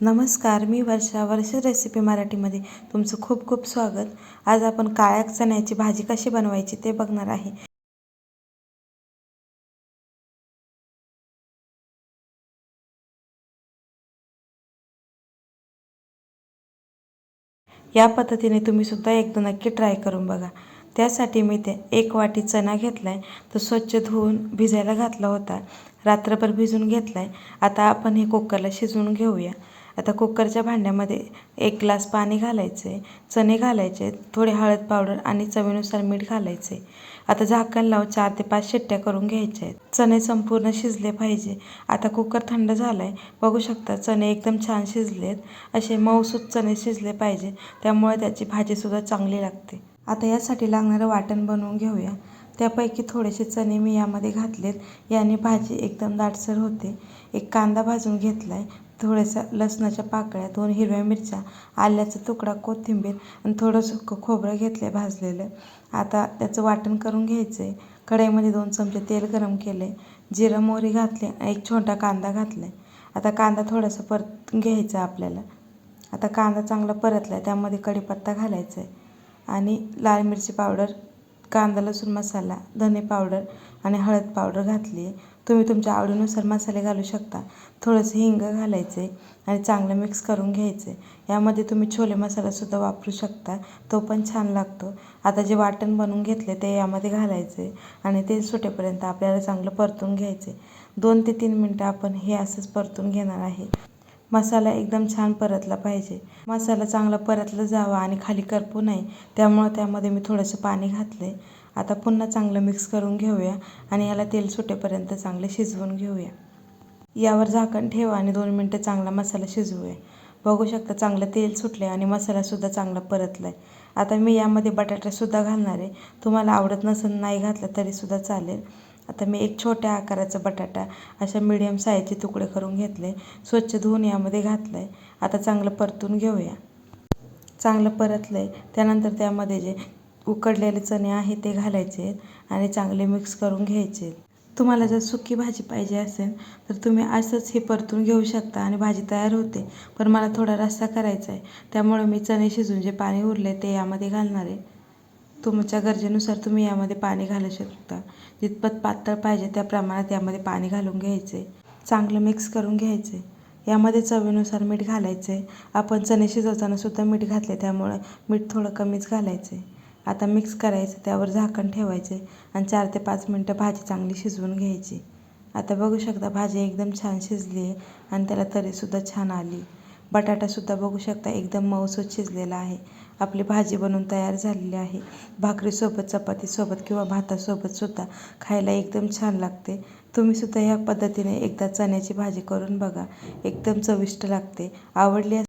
नमस्कार मी वर्षा वर्ष रेसिपी मराठीमध्ये तुमचं खूप खूप स्वागत. आज आपण काळ्या चण्याची भाजी कशी बनवायची ते बघणार आहे. या पद्धतीने तुम्ही सुद्धा एकदा नक्की ट्राय करून बघा. त्यासाठी मी ते एक वाटी चणा घेतला आहे तो स्वच्छ धुवून भिजायला घातला होता. रात्रभर भिजून घेतला आहे आता आपण हे कुकरला शिजवून घेऊया. आता कुकरच्या भांड्यामध्ये एक ग्लास पाणी घालायचं आहे चणे घालायचे थोडे हळद पावडर आणि चवीनुसार मीठ घालायचं. आहे आता झाकण लावून चार ते पाच शिट्ट्या करून घ्यायच्या. आहेत चणे संपूर्ण शिजले पाहिजे. आता कुकर थंड झाला आहे बघू शकता चणे एकदम छान शिजलेत. असे मऊसूत चणे शिजले पाहिजे. त्यामुळे त्याची भाजीसुद्धा चांगली लागते. आता यासाठी लागणारं वाटण बनवून घेऊया. त्यापैकी थोडेसे चणे मी यामध्ये घातलेत. याने भाजी एकदम दाटसर होते. एक कांदा भाजून घेतला आहे थोड्याशा लसणाच्या पाकळ्या दोन हिरव्या मिरच्या आल्याचा तुकडा कोथिंबीर आणि थोडं सुकं खोबरं घेतलं आहे भाजलेलं. आता त्याचं वाटण करून घ्यायचं आहे कढईमध्ये दोन चमचे तेल गरम केले जिरं मोहरी घातले एक छोटा कांदा घातला आहे आता कांदा थोडासा परत घ्यायचा आपल्याला. आता कांदा चांगला परतला आहे त्यामध्ये कढीपत्ता घालायचा आहे आणि लाल मिरची पावडर कांदा लसूण मसाला धने पावडर आणि हळद पावडर घातली आहे तुम्ही तुमच्या आवडीनुसार मसाले घालू शकता. थोडंसं हिंग घालायचे आणि चांगलं मिक्स करून घ्यायचे. यामध्ये तुम्ही छोले मसालासुद्धा वापरू शकता. तो पण छान लागतो. आता जे वाटण बनवून घेतले ते यामध्ये घालायचे आणि ते सुटेपर्यंत आपल्याला चांगलं परतून घ्यायचे. दोन ते तीन मिनटं आपण हे असंच परतून घेणार आहे. मसाला एकदम छान परतला पाहिजे. मसाला चांगला परतला जावा आणि खाली करपू नये. त्यामुळं त्यामध्ये मी थोडंसं पाणी घातलं आहे आता पुन्हा चांगलं मिक्स करून घेऊया आणि याला तेल सुटेपर्यंत चांगले शिजवून घेऊया. यावर झाकण ठेवा आणि दोन मिनटं चांगला मसाला शिजवूया. बघू शकता चांगलं तेल सुटलं आणि मसालासुद्धा चांगला परतला आहे आता मी यामध्ये बटाटासुद्धा घालणार आहे. तुम्हाला आवडत नसेल नाही घातलं तरीसुद्धा चालेल. आता मी एक छोट्या आकाराचा बटाटा अशा मिडियम साईजचे तुकडे करून घेतले. स्वच्छ धुवून यामध्ये घातलं आहे आता चांगलं परतून घेऊया. चांगलं परतलं आहे त्यानंतर त्यामध्ये जे उकडलेले चणे आहे ते घालायचे आहेत आणि चांगले मिक्स करून घ्यायचे. तुम्हाला जर सुकी भाजी पाहिजे असेल तर तुम्ही असंच हे परतून घेऊ शकता आणि भाजी तयार होते. पण मला थोडा रस्सा करायचा आहे त्यामुळे मी चणे शिजून जे पाणी उरले ते यामध्ये घालणार आहे. तुमच्या गरजेनुसार तुम्ही यामध्ये पाणी घालू शकता. जितपत पातळ पाहिजे त्या प्रमाणात यामध्ये पाणी घालून घ्यायचे. चांगलं मिक्स करून घ्यायचे. यामध्ये चवीनुसार मीठ घालायचे. आपण चणे शिजवताना सुद्धा मीठ घातले त्यामुळे मीठ थोडं कमीच घालायचे. आता मिक्स करायचं त्यावर झाकण ठेवायचे आणि चार ते पाच मिनटं भाजी चांगली शिजवून घ्यायची. आता बघू शकता भाजी एकदम छान शिजली आहे आणि त्याला तरीसुद्धा छान आली. बटाटासुद्धा बघू शकता एकदम मऊसूत शिजलेला आहे. आपली भाजी बनवून तयार झालेली आहे. भाकरीसोबत चपातीसोबत किंवा भातासोबतसुद्धा खायला एकदम छान लागते. तुम्हीसुद्धा ह्या पद्धतीने एकदा चण्याची भाजी करून बघा. एकदम चविष्ट लागते. आवडली